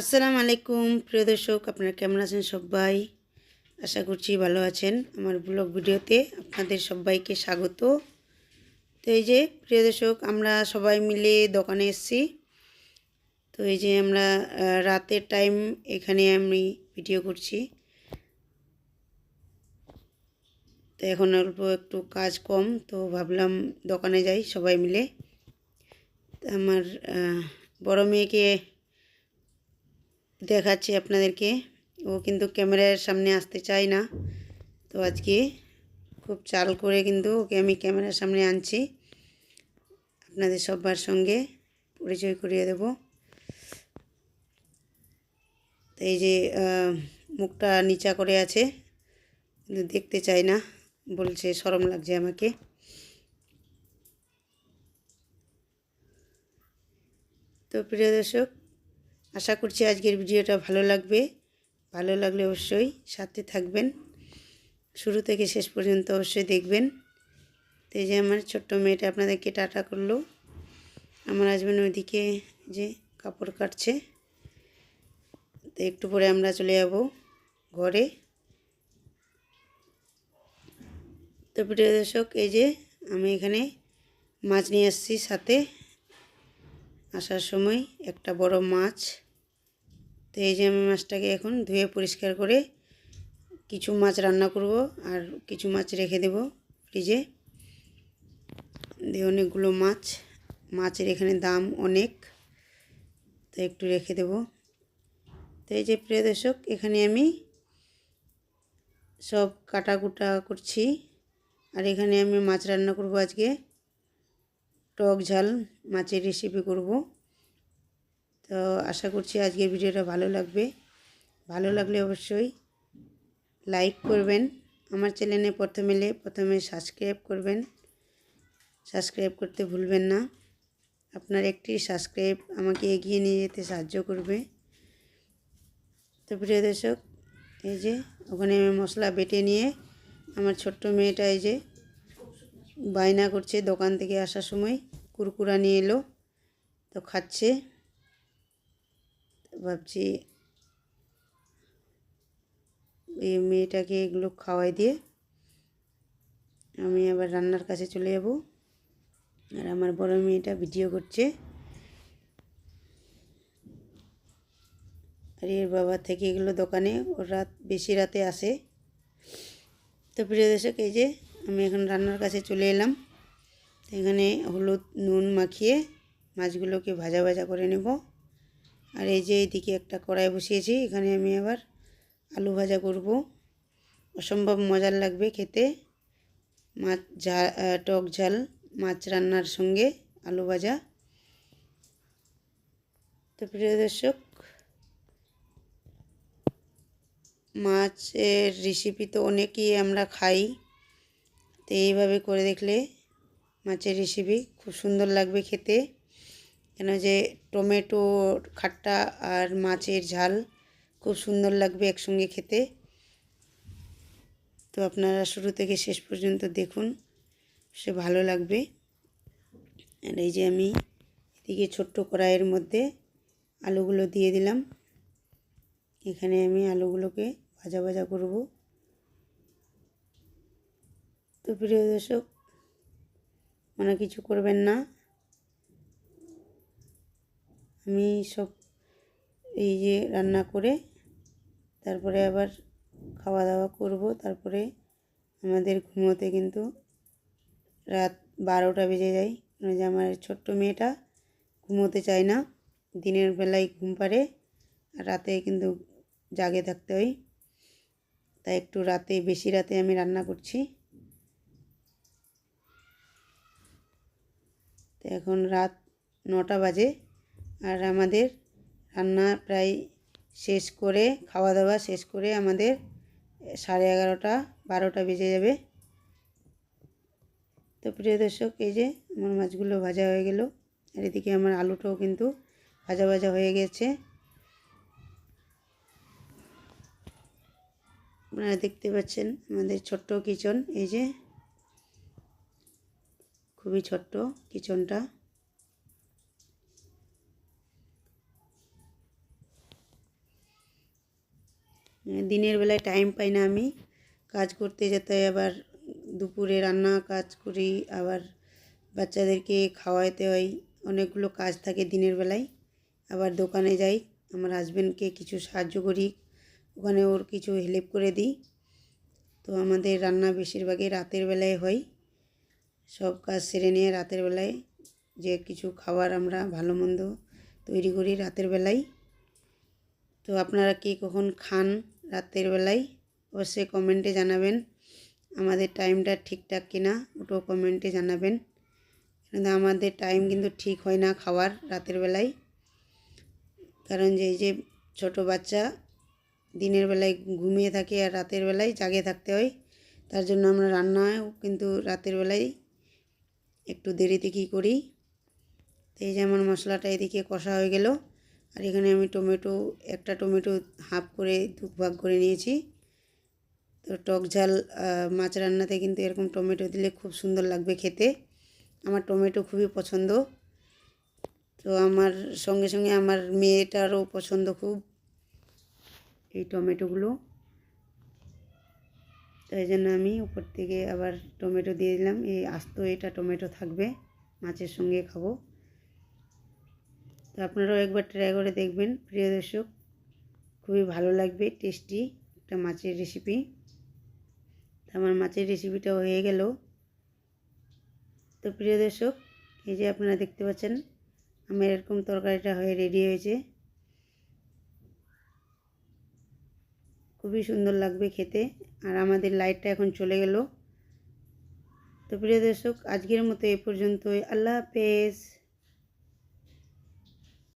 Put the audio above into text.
আসসালামু আলাইকুম, প্রিয় দর্শক, আপনারা কেমন আছেন সবাই? আশা করছি ভালো আছেন। আমার ব্লগ ভিডিওতে আপনাদের সবাইকে স্বাগত। তো এই যে, প্রিয় দর্শক, আমরা সবাই মিলে দোকানে এসেছি। তো এই যে, আমরা রাতের টাইম এখানে আমি ভিডিও করছি। তো এখন অল্প একটু কাজ কম, তো ভাবলাম দোকানে যাই সবাই মিলে। আমার বড় মেয়েকে দেখাচ্ছি আপনাদেরকে। ও কিন্তু ক্যামেরার সামনে আসতে চায় না। তো আজকে খুব চাল করে কিন্তু ওকে আমি ক্যামেরার সামনে আনছি। আপনাদের সবার সঙ্গে পরিচয় করিয়ে দেব। এই যে মুখটা নিচা করে আছে। কিন্তু দেখতে চায় না। বলছে, সরম লাগছে আমাকে। তো প্রিয় দর্শক, আশা করছি আজকের ভিডিওটা ভালো লাগবে। ভালো লাগলে অবশ্যই সাথে থাকবেন। শুরু থেকে শেষ পর্যন্ত অবশ্যই দেখবেন। তো এই যে আমার ছোট্ট মেয়েটা আপনাদেরকে টাটা করল। আমার হাজব্যান্ড ওইদিকে যে কাপড় কাটছে। তো একটু পরে আমরা চলে যাব ঘরে। তো প্রিয় দর্শক, এই যে আমি এখানে মাছ নিয়ে আসছি সাথে। আসার সময় একটা বড় মাছ। তো এই যে আমি মাছটাকে এখন ধুয়ে পরিষ্কার করে কিছু মাছ রান্না করব আর কিছু মাছ রেখে দেব ফ্রিজে। দিয়ে অনেকগুলো মাছ, মাছের এখানে দাম অনেক। তো একটু রেখে দেব। তো এই যে প্রিয় দর্শক, এখানে আমি সব কাটাকুটা করছি। আর এখানে আমি মাছ রান্না করব আজকে। টক ঝাল মাছের রেসিপি করব। তো আশা করছি আজকের ভিডিওটা ভালো লাগবে। ভালো লাগলে অবশ্যই লাইক করবেন। আমার চ্যানেলে প্রথমে এলে প্রথমে সাবস্ক্রাইব করবেন। সাবস্ক্রাইব করতে ভুলবেন না। আপনার একটি সাবস্ক্রাইব আমাকে এগিয়ে নিয়ে যেতে সাহায্য করবে। তো প্রিয় দর্শক, এই যে ওখানে আমি মশলা বেটে নিয়ে আমার ছোট্ট মেয়েটা এই যে বায়না করছে দোকান থেকে আসার সময়, কুরকুরা নিয়ে এলো, তো খাচ্ছে। ভাবছি এই মেয়েটাকে এগুলো খাওয়াই দিয়ে আমি আবার রান্নার কাছে চলে যাব। আর আমার বড় মেয়েটা ভিডিও করছে। আর এর বাবা থেকে এগুলো দোকানে, ওর রাত, বেশি রাতে আসে। তো প্রিয় দর্শক, এই যে আমি এখন রান্নার কাছে চলে এলাম। এখানে হলুদ, নুন মাখিয়ে মাছগুলোকে ভাজা ভাজা করে নেব। আর এই যে এইদিকে একটা কড়াই বসিয়েছি, এখানে আমি আবার আলু ভাজা করব। অসম্ভব মজার লাগবে খেতে। মাছ ঝা টক ঝাল, মাছ রান্নার সঙ্গে আলু ভাজা। তো প্রিয় দর্শক, মাছের রেসিপি তো অনেকই আমরা খাই। তো এইভাবে করে দেখলে মাছের রেসিপি খুব সুন্দর লাগবে খেতে। কেন যে টমেটো, খাট্টা আর মাছের ঝাল খুব সুন্দর লাগবে একসঙ্গে খেতে। তো আপনারা শুরু থেকে শেষ পর্যন্ত দেখুন, সে ভালো লাগবে। আর এই যে আমি এদিকে ছোট্ট কড়াইয়ের মধ্যে আলুগুলো দিয়ে দিলাম। এখানে আমি আলুগুলোকে ভাজা ভাজা করব। তো প্রিয় দর্শক, মনে কিছু করবেন না। আমি সব এই যে রান্না করে, তারপরে আবার খাওয়া দাওয়া করব। তারপরে আমাদের ঘুমোতে কিন্তু রাত বারোটা বেজে যায়। মানে যে আমার ছোট্ট মেয়েটা ঘুমোতে চায় না। দিনের বেলায় ঘুম পাড়ে আর রাতে কিন্তু জাগে থাকতে হয়। তাই একটু রাতে, বেশি রাতে আমি রান্না করছি। তো এখন রাত নটা বাজে আর আমাদের রান্না প্রায় শেষ করে খাওয়া দাওয়া শেষ করে আমাদের সাড়ে এগারোটা, বারোটা বেজে যাবে। তো প্রিয় দর্শক, এই যে আমার মাছগুলো ভাজা হয়ে গেল আর এদিকে আমার আলুটাও কিন্তু ভাজা ভাজা হয়ে গেছে। আপনারা দেখতে পাচ্ছেন আমাদের ছোট্ট কিচন, এই যে খুবই ছোট্ট কিচনটা। দিনের বেলায় টাইম পাই না আমি। কাজ করতে যেতে আবার দুপুরে রান্না কাজ করি, আবার বাচ্চাদেরকে খাওয়াইতে হয়। অনেকগুলো কাজ থাকে দিনের বেলায়। আবার দোকানে যাই, আমার হাজব্যান্ডকে কিছু সাহায্য করি। ওখানে ওর কিছু হেল্প করে দিই। তো আমাদের রান্না বেশিরভাগই রাতের বেলায় হয়। সব কাজ সেরে নিয়ে রাতের বেলায় যে কিছু খাবার আমরা ভালো মন্দ তৈরি করি রাতের বেলায়। তো আপনারা কি কখন খান রাতের বেলায় অবশ্যই কমেন্টে জানাবেন। আমাদের টাইমটা ঠিকঠাক কিনা ওটাও কমেন্টে জানাবেন। কিন্তু আমাদের টাইম কিন্তু ঠিক হয় না খাওয়ার রাতের বেলায়। কারণ যে এই যে ছোট বাচ্চা দিনের বেলায় ঘুমিয়ে থাকে আর রাতের বেলায় জাগে থাকতে হয়, তার জন্য আমরা রান্নাও কিন্তু রাতের বেলায় একটু দেরিতে কী করি? এই যে আমার মশলাটা এদিকে কষা হয়ে গেল। আর এখানে আমি টমেটো, একটা টমেটো হাফ করে দু ভাগ করে নিয়েছি। তো টক ঝাল মাছ রান্নাতে কিন্তু এরকম টমেটো দিলে খুব সুন্দর লাগবে খেতে। আমার টমেটো খুবই পছন্দ। তো আমার সঙ্গে সঙ্গে আমার মেয়েটারও পছন্দ খুব এই টমেটোগুলো। তাই জন্য আমি উপর থেকে আবার টমেটো দিয়ে দিলাম। এই আস্ত এটা টমেটো থাকবে, মাছের সঙ্গে খাব। তো আপনারাও একবার ট্রাই করে দেখবেন, প্রিয় দর্শক। খুবই ভালো লাগবে টেস্টি একটা মাছের রেসিপি তো আমার মাছের রেসিপিটা হয়ে গেল। তো প্রিয় দর্শক, এই যে আপনারা দেখতে পাচ্ছেন, আমার এরকম তরকারিটা হয়ে রেডি হয়েছে। খুবই সুন্দর লাগবে খেতে। আর আমাদের লাইটটা এখন চলে গেল। তো প্রিয় দর্শক, আজকের মতো এ পর্যন্তই। আল্লাহ হাফেজ।